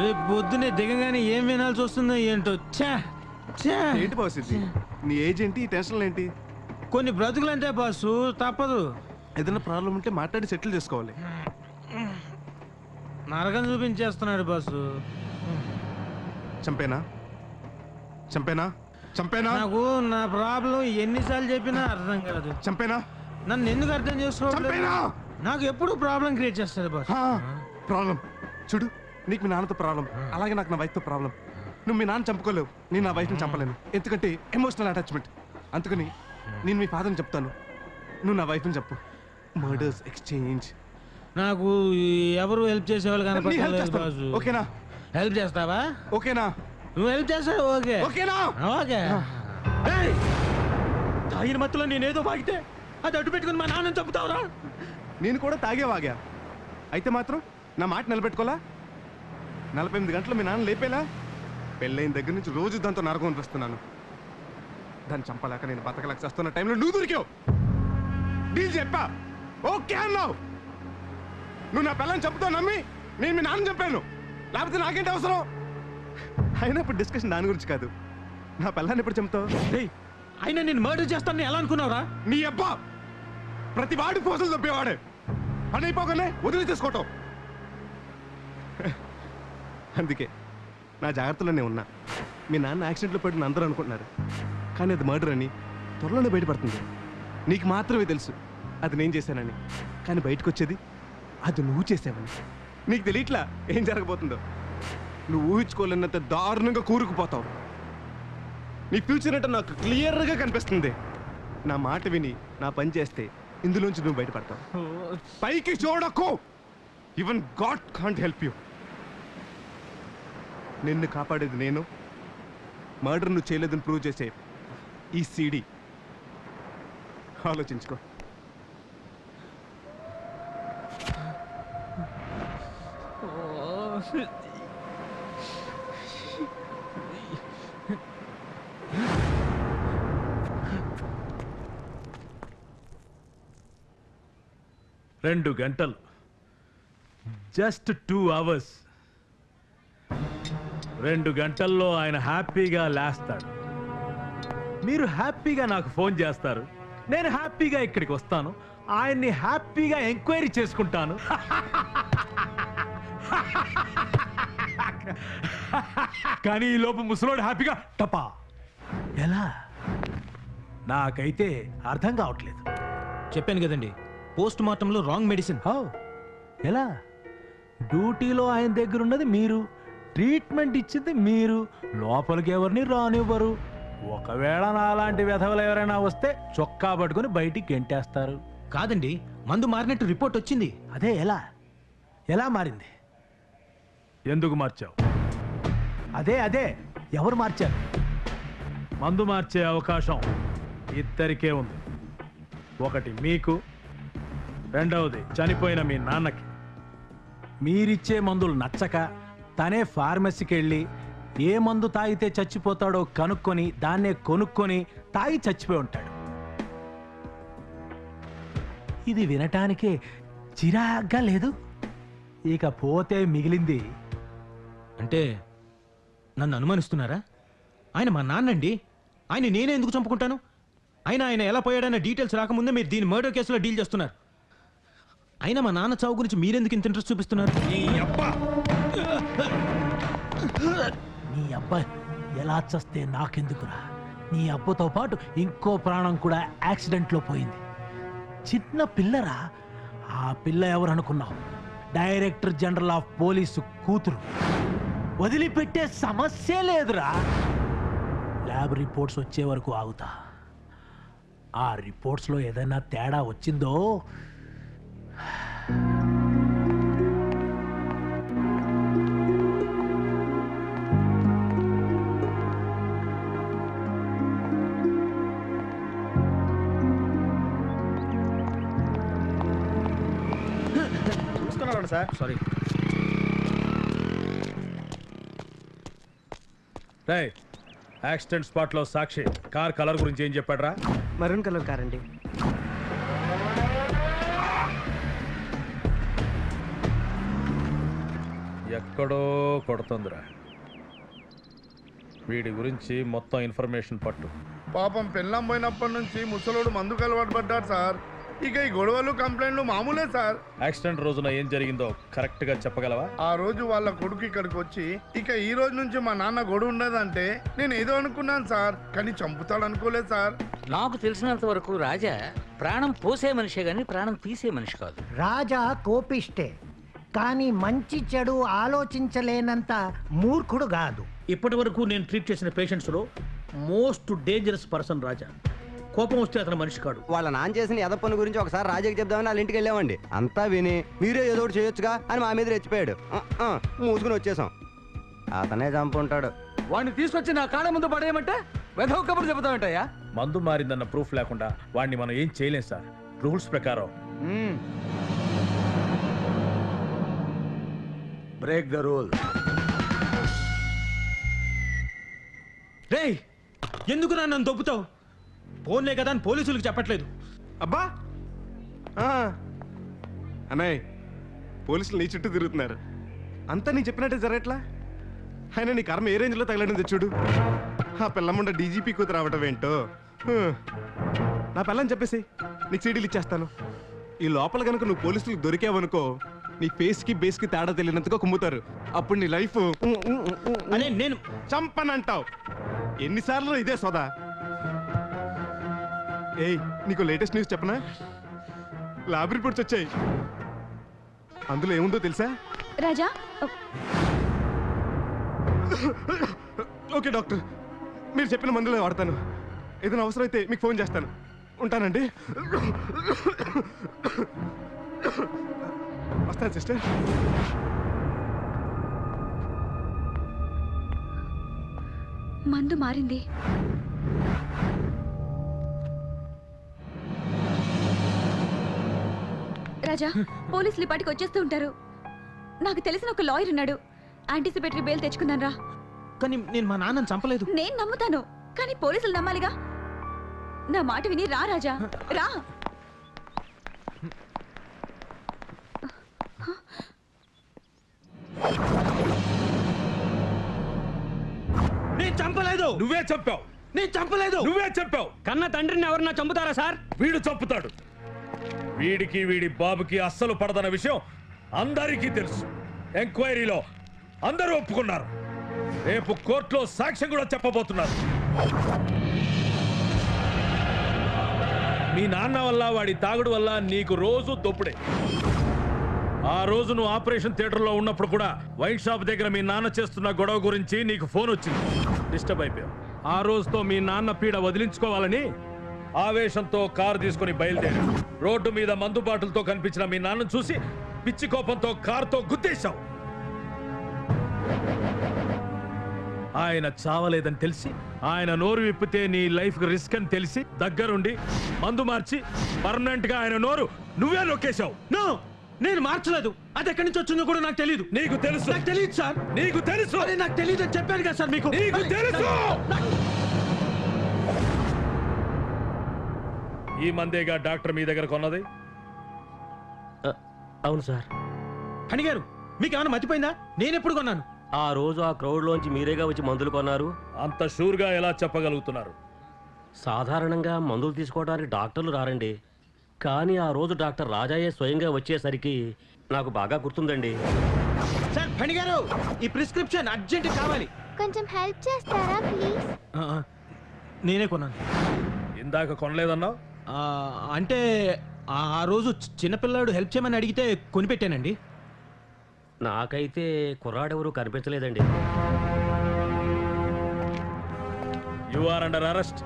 రేపు పొద్దునే దిగగానే ఏం వినాల్సి వస్తుందో ఏంటో? ఛా ఛా. ఏంటి బాస్ ఇది నీ ఏజ్ ఏంటి? ఈ టెన్షన్లు ఏంటి? కొన్ని బ్రతుకులంటే బాసు తప్పదు. ఏదైనా ప్రాబ్లం ఉంటే మాట్లాడి సెటిల్ చేసుకోవాలి. నరకం చూపించేస్తున్నాడు బాసు. చంపేనా? చంపేనా? చంపేనా? నాకు నా ప్రాబ్లం ఎన్నిసార్లు చెప్పినా అర్థం కాదు. చంపేనా? నన్ను ఎందుకు అర్థం చేసుకోవట్లేదు? చంపేనా? నాకు ఎప్పుడు ప్రాబ్లం క్రియేట్ చేస్తుంది బాస్. ప్రాబ్లం. చూడు. నీకు మీ నాన్నతో ప్రాబ్లం. అలాగే నాకు నా వైఫ్తో ప్రాబ్లం. నువ్వు మీ నాన్న చంపుకోలేవు. నేను నా వైఫ్ని చంపలేను. ఎందుకంటే ఎమోషనల్ అటాచ్మెంట్ అందుకని నేను మీ ఫాదర్ని చెప్తాను. నువ్వు నా వైఫ్ని చెప్పు. మర్డర్స్ ఎక్స్చేంజ్ నాకు ఎవరు హెల్ప్ చేసేవాళ్ళు కనపడలేదు ఓకేనా? హెల్ప్ చేస్తావా? ఓకేనా? నువ్వు హెల్ప్ చేస్తావు? ఓకే. ఓకేనా? ఓకే! తాగిన మత్తులో నేనేదో బాగితే అది అడ్డు పెట్టుకుని మా నాన్న చంపుతావురా? నేను కూడా తాగే వాగా. అయితే మాత్రం నా మాట నిలబెట్టుకోలా నలభై ఎనిమిది గంటలు మీ నాన్న లేపేలా? పెళ్ళైన దగ్గర నుంచి రోజు దాంతో నరకం అనిపిస్తున్నాను. దాన్ని చంపలేక నేను బతకలేక చేస్తున్న టైంలో నువ్వు దొరికావు. డీల్ చెప్పా. ఓకే అన్నావు. నువ్వు నా పిల్లని చంపుతావు నమ్మి నేను మీ నాన్న చంపాను. లేకపోతే నాకేంటి అవసరం? అయినా ఇప్పుడు డిస్కషన్ దాని గురించి కాదు. నా పిల్లాన్ని ఎప్పుడు చంపుతావు? అయినా నేను మర్డర్ చేస్తానని ఎలా అనుకున్నావురా? నీ అబ్బా! ప్రతి వాడి పోసలు తప్పేవాడే పని అయిపోగానే వదిలి తీసుకోవటం అందుకే నా జాగ్రత్తలోనే ఉన్నా. మీ నాన్న యాక్సిడెంట్లో పడిన అందరూ అనుకుంటున్నారు. కానీ అది మర్డర్ అని త్వరలోనే బయటపడుతుంది. నీకు మాత్రమే తెలుసు. అది నేను చేశానని. కానీ బయటకు వచ్చేది అది నువ్వు చేసావని. నీకు తెలియట్లా ఏం జరగబోతుందో. నువ్వు ఊహించుకోలేనంత దారుణంగా కూరుకుపోతావు. నీ ఫ్యూచర్ అంటే నాకు క్లియర్గా కనిపిస్తుంది. నా మాట విని నా పని చేస్తే ఇందులోంచి నువ్వు బయటపడతావు. పైకి చూడకు. Even God can't help you నిన్ను కాపాడేది నేను. మర్డర్ నువ్వు చేయలేదని ప్రూవ్ చేసే ఈ సీడీ ఆలోచించుకో. రెండు గంటలు. జస్ట్ టూ అవర్స్ రెండు గంటల్లో ఆయన హ్యాపీగా లేస్తాడు. మీరు హ్యాపీగా నాకు ఫోన్ చేస్తారు. నేను హ్యాపీగా ఇక్కడికి వస్తాను. ఆయన్ని హ్యాపీగా ఎంక్వైరీ చేసుకుంటాను. కానీ ఈ లోపు ముసలోడు హ్యాపీగా టపా. ఎలా? నాకైతే అర్థం కావట్లేదు. చెప్పాను కదండి. పోస్ట్ మార్టంలో రాంగ్ మెడిసిన్. హౌ? ఎలా? డ్యూటీలో ఆయన దగ్గర ఉన్నది మీరు? ట్రీట్మెంట్ ఇచ్చింది మీరు. లోపలికి ఎవరిని రానివ్వరు. ఒకవేళ నాలాంటి వ్యధవలు ఎవరైనా వస్తే చొక్కా పట్టుకుని బయటికి గెంటేస్తారు. కాదండి మందు మారినట్టు రిపోర్ట్ వచ్చింది. అదే ఎలా? ఎలా మారింది? ఎందుకు మార్చావు? అదే అదే. ఎవరు మార్చారు? మందు మార్చే అవకాశం ఇద్దరికే ఉంది. ఒకటి మీకు రెండవది చనిపోయిన మీ నాన్నకి. మీరిచ్చే మందులు నచ్చక తనే ఫార్మసీకి వెళ్ళి ఏ మందు తాగితే చచ్చిపోతాడో కనుక్కొని దాన్నే కొనుక్కొని తాగి చచ్చిపోయి ఉంటాడు. ఇది వినటానికే చిరాగ్గా లేదు? ఇక పోతే మిగిలింది. అంటే నన్ను అనుమానిస్తున్నారా? ఆయన మా నాన్నండి. ఆయన నేనే ఎందుకు చంపుకుంటాను? ఆయన ఆయన ఎలా పోయాడన్న డీటెయిల్స్ రాకముందే మీరు దీని మర్డర్ కేసులో డీల్ చేస్తున్నారు. అయినా మా నాన్న చావు గురించి మీరెందుకు ఇంత ఇంట్రెస్ట్ చూపిస్తున్నారు? నీ అబ్బాయి ఎలా చస్తే నాకెందుకురా? నీ అబ్బతో పాటు ఇంకో ప్రాణం కూడా యాక్సిడెంట్లో పోయింది. చిన్న పిల్లరా? ఆ పిల్ల ఎవరు అనుకున్నావు డైరెక్టర్ జనరల్ ఆఫ్ పోలీసు కూతురు. వదిలిపెట్టే సమస్య లేదురా. ల్యాబ్ రిపోర్ట్స్ వచ్చే వరకు ఆగుతా. ఆ రిపోర్ట్స్లో ఏదైనా తేడా వచ్చిందో చూసుకున్నాను సార్. సారీ రే యాక్సిడెంట్ స్పాట్లో సాక్షి కార్ కలర్ గురించి ఏం చెప్పాడ్రా? మరూన్ కలర్ కార్ అండి ఎక్కడ ఎక్కడో కొడుతుందిరా. వీడి గురించి మొత్తం ఇన్ఫర్మేషన్ పట్టు. పాపం పెళ్ళం పోయినప్పటి నుంచి ముసలోడు మందుకు అలవాటు పడ్డాడు సార్. ఇక ఈ గొడవలు కంప్లైంట్లు మామూలే సార్. యాక్సిడెంట్ రోజున ఏం జరిగిందో కరెక్ట్గా చెప్పగలవా? ఆ రోజు వాళ్ళ కొడుకు ఇక్కడికి వచ్చి ఇక ఈ రోజు నుంచి మా నాన్న గొడవ ఉన్నదంటే నేను ఏదో అనుకున్నాను సార్ కానీ చంపుతాడు అనుకోలేదు సార్. నాకు తెలిసినంత వరకు రాజా ప్రాణం పోసే మనిషే గాని ప్రాణం తీసే మనిషి కాదు. రాజా కోపిష్టే కానీ మంచి చెడు ఆలోచించలేనంత మూర్ఖుడు కాదు. ఇప్పటి వరకు నేను ట్రీట్ చేసిన పేషెంట్స్లో మోస్ట్ డేంజరస్ పర్సన్ రాజా. కోపం వస్తే అతను మనిషి కాడు. వాళ్ళ నాన్న చేసిన ఎద పని గురించి ఒకసారి రాజాకి చెప్దామని వాళ్ళ ఇంటికి వెళ్ళామండి. అంతా విని మీరే ఏదో ఒకటి చేయొచ్చుగా అని మా మీద రెచ్చిపోయాడు. మూసుకుని వచ్చేసాం. అతనే చంపుంటాడు. వాడిని తీసుకొచ్చి నా కాళ్ళ ముందు పడేయమంటే వెధవ కబుర్లు చెబుతామంటయ్యా మందు మారిందన్న ప్రూఫ్ లేకుండా వాడిని మనం ఏం చేయలేం సార్. రూల్స్ ప్రకారం. Break the rule. రేయ్ ఎందుకు నా నన్ను దొబ్బుతావు? ఫోన్లే కదా అని పోలీసులకు చెప్పట్లేదు. అబ్బా! ఆ. అన్నయ్య పోలీసులు నీ చుట్టూ తిరుగుతున్నారు. అంతా నీ చెప్పినట్టే జరగట్లా? ఆయన నీ కర్మ ఏ రేంజ్లో తగలడింది చూడు. ఆ పిల్లముండ డీజీపీ కూతురు రావటం ఏంటో. నా పిల్లని చెప్పేసి నీకు సీడీలు ఇచ్చేస్తాను. ఈ లోపల కనుక నువ్వు పోలీసులకు దొరికావనుకో నీ ఫేస్కి బేస్కి తేడా తెలియనంతగా కుమ్ముతారు. అప్పుడు నీ లైఫ్ అనే నేను చంపనంటావు. ఎన్నిసార్లు ఇదే సోదా? ఏయ్ నీకు లేటెస్ట్ న్యూస్ చెప్పనా? ల్యాబ్ రిపోర్ట్స్ వచ్చాయి. అందులో ఏముందో తెలుసా? రాజా? Okay doctor. మీరు చెప్పిన మందులే వాడతాను. ఏదైనా అవసరమైతే మీకు ఫోన్ చేస్తాను. ఉంటానండి. వస్తాను సిస్టర్. మందు మారింది. రాజా పోలీసులు ఇప్పటికి వచ్చేస్తూ ఉంటారు. నాకు తెలిసిన ఒక లాయర్ ఉన్నాడు. యాంటిసిపేటరీ బెయిల్ తెచ్చుకున్నాను రా కానీ నేను మా నాన్నని చంపలేదు. నేను నమ్ముతాను. కానీ పోలీసులు నమ్మాలిగా. నా మాట విని రా రాజా. రా. నేను చంపలేదు. నువ్వే చెప్పావు నేను చంపలేదు. నువ్వే చెప్పావు కన్న తండ్రిని ఎవరన్నా చంపుతారా సార్? వీడు చంపుతాడు. వీడికి వీడి బాబుకి అస్సలు పడదన్న విషయం అందరికీ తెలుసు. ఎంక్వైరీలో అందరూ ఒప్పుకున్నారు. రేపు కోర్టులో సాక్ష్యం కూడా చెప్పబోతున్నారు. మీ నాన్న వల్ల వాడి తాగుడు వల్ల నీకు రోజు దొప్పుడే. ఆ రోజు నువ్వు ఆపరేషన్ థియేటర్లో ఉన్నప్పుడు కూడా వైన్ షాప్ దగ్గర మీ నాన్న చేస్తున్న గొడవ గురించి నీకు ఫోన్ వచ్చింది. డిస్టర్బ్ అయిపోయావు. ఆ రోజుతో మీ నాన్న పీడ వదిలించుకోవాలని ఆవేశంతో కారు తీసుకుని బయలుదేరి. రోడ్డు మీద మందు బాటలతో కనిపించిన మీ నాన్నను చూసి పిచ్చి కోపంతో కారుతో గుద్దేశావు ఆయన చావలేదని తెలిసి ఆయన నోరు విప్పితే నీ లైఫ్ రిస్క్ అని తెలిసి దగ్గరుండి మందు మార్చి పర్మనెంట్గా ఆయన నోరు నువ్వే నొక్కేశావు. నో నేను మార్చలేదు. అది ఎక్కడి నుంచి వచ్చిందో కూడా నాకు తెలియదు నీకు తెలుసు. నాకు తెలియదు సార్. నీకు తెలుసు. నాకు తెలియదు అని చెప్పాను కదా సార్ మీకు. నీకు తెలుసు. ఈ మందేగా డాక్టర్ మీ దగ్గర కొన్నది? అవును సార్. హని గారు మీకు ఏమైనా మర్చిపోయిందా నేను ఎప్పుడు కొన్నాను? ఆ రోజు ఆ క్రౌడ్ లోంచి మీరేగా వచ్చి మందులు కొన్నారు? అంత షూర్గా ఎలా చెప్పగలుగుతున్నారు? సాధారణంగా మందులు తీసుకోవడానికి డాక్టర్లు రారండి. కానీ ఆ రోజు డాక్టర్ రాజాయే స్వయంగా వచ్చేసరికి నాకు బాగా గుర్తుందండి. సార్ ఫణి గారు ఈ ప్రిస్క్రిప్షన్ అర్జెంట్ కావాలి. కొంచెం హెల్ప్ చేస్తారా ప్లీజ్? నేనే కొన్నాను. ఇందాక కొనలేదన్నావు? అంటే ఆ రోజు చిన్నపిల్లాడు హెల్ప్ చేయమని అడిగితే కొనిపెట్టానండి. నాకైతే కుర్రాడెవరూ కనిపించలేదండి. You are under arrest